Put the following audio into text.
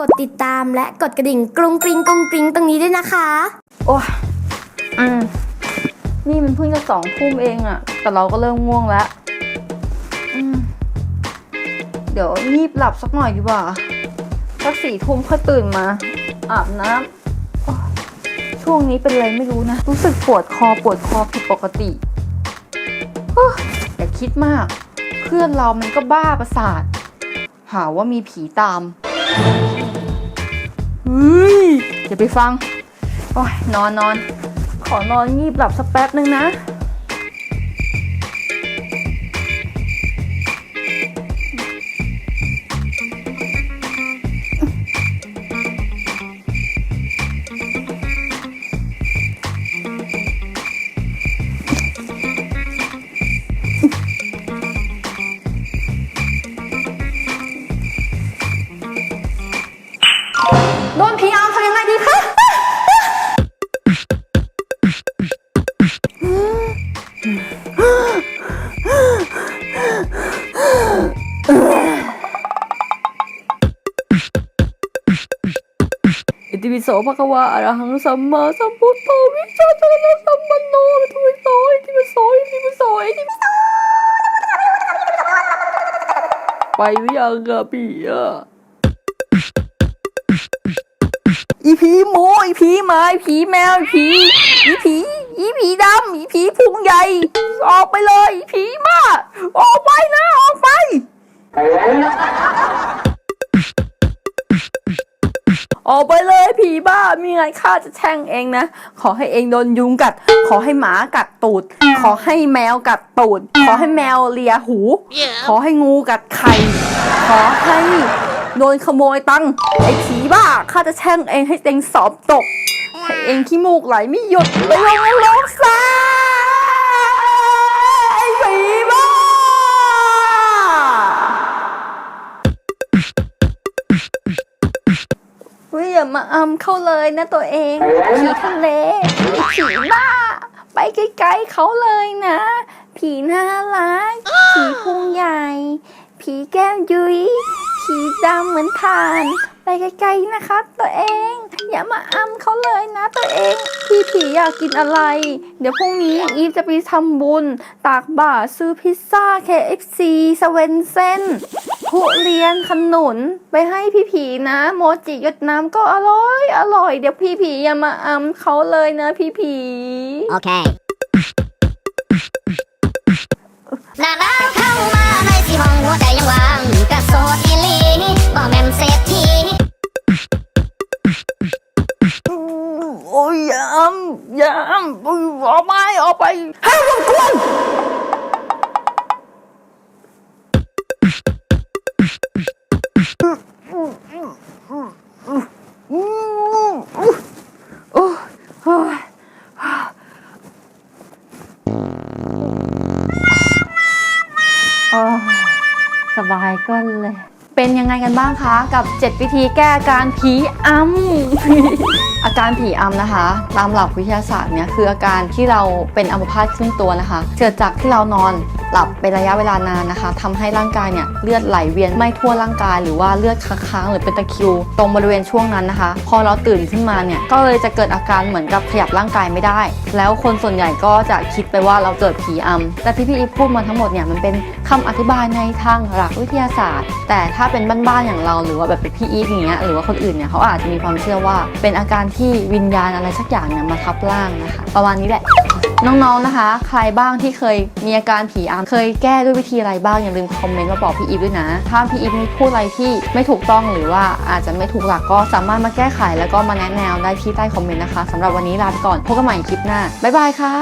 กดติดตามและกดกระดิ่งกรุงกริงกรุงกริงตรงนี้ด้วยนะคะ โอ้ยอืมนี่มันเพิ่งจะสองทุ่มเองอะแต่เราก็เริ่มง่วงแล้วอืมเดี๋ยวรีบหลับสักหน่อยดีกว่าสักสี่ทุ่มค่อยตื่นมา อาบน้ำโอ๊ยช่วงนี้เป็นอะไรไม่รู้นะ รู้สึกปวดคอปวดคอผิดปกติโอ๊ยอย่าคิดมาก เพื่อนเรามันก็บ้าประสาท หาว่ามีผีตาม ฮ้ยอย่าไปฟัง โอ้ยนอนนอน ขอนอนงีบหลับสักแป๊บนึงนะ ติปิโสภะคะวะอะระหังสัมมาสัมพุทโธวิชชาจรณะสัมปันโนอิติปิโสอิติปิโสอิติปิโสอิติปิโสไปหรือยังอะพี่อะอีผีหมูอีผีหมาอีผีแมวอีผีอีผีอีผีดำอีผีพุงใหญ่ ออกไปเลยอีผีบ้าออกไปนะออกไป ออกไปเลยผีบ้ามีไงข้าจะแช่งเองนะ ขอให้เองโดนยุงกัด ขอให้หมากัดตูด ขอให้แมวกัดตูด ขอให้แมวเลียหู ขอให้งูกัดไข่ ขอให้โดนขโมยตังค์ไอ้ผีบ้าข้าจะแช่งเองให้เองสอบตก ให้เองขี้มูกไหลไม่หยุดไปลงนรกซะ อย่ามาอำเขาเลยนะตัวเองผีทะเลผีบ้า ไปไกลๆเขาเลยนะ ผีน่ารักผีพุงใหญ่ ผีแก้มยุยผีดำเหมือนถ่าน ไปไกลๆนะคะตัวเอง อย่ามาอำเขาเลยนะตัวเอง พี่ผีอยากกินอะไร เดี๋ยวพรุ่งนี้อีฟจะไปทำบุญ ตากบ่าตรซื้อพิซซ่า KFC สเวนเซน ทุเรียนขนุนไปให้พี่ผีนะ โมจิหยดน้ำก็อร่อยอร่อย เดี๋ยวพี่ผีอย่ามาอำเขาเลยนะพี่ผี Okay. หน้าหนาวเข้ามาในที่ห้องหัวใจยังว่างกะโสดอีหลีบ่แม่นเศรษฐีโอ้ยอยาอำอยาอำอุ๊ยออกไปออกไปห้ามรบกวน โอ้สบายก้นเลย เป็นยังไงกันบ้างคะกับ 7 วิธีแก้อาการผีอำอาการผีอำนะคะ ตามหลักวิทยาศาสตร์เนี่ยคืออาการที่เราเป็นอัมพาตครึ่งตัวนะคะ เกิดจากที่เรานอน หลับเป็นระยะเวลานานนะคะทำให้ร่างกายเนี่ยเลือดไหลเวียนไม่ทั่วร่างกาย หรือว่าเลือดค้างๆหรือเป็นตะคริว ตรงบริเวณช่วงนั้นนะคะ พอเราตื่นขึ้นมาเนี่ยก็เลยจะเกิดอาการเหมือนกับขยับร่างกายไม่ได้ แล้วคนส่วนใหญ่ก็จะคิดไปว่าเราเกิดผีอำแต่ที่พี่อีฟพูดมาทั้งหมดเนี่ยมันเป็นคำอธิบายในทางหลักวิทยาศาสตร์ แต่ถ้าเป็นบ้านๆอย่างเราหรือว่าแบบเป็นพี่อีฟอย่างเงี้ยหรือว่าคนอื่นเนี่ยเขาอาจจะมีความเชื่อว่า เป็นอาการที่วิญญาณอะไรสักอย่างเนี่ยมาทับร่างนะคะ ประมาณนี้แหละ น้องๆนะคะ ใครบ้างที่เคยมีอาการผีอำเคยแก้ด้วยวิธีอะไรบ้างอย่าลืมคอมเมนต์มาบอกพี่อีฟด้วยนะ ถ้าพี่อีฟมีพูดอะไรที่ไม่ถูกต้องหรือว่าอาจจะไม่ถูกหลักก็สามารถมาแก้ไขแล้วก็มาแนะแนวได้ที่ใต้คอมเมนต์นะคะสำหรับวันนี้ลาไปก่อนพบกันใหม่คลิปหน้าบ๊ายบายค่ะ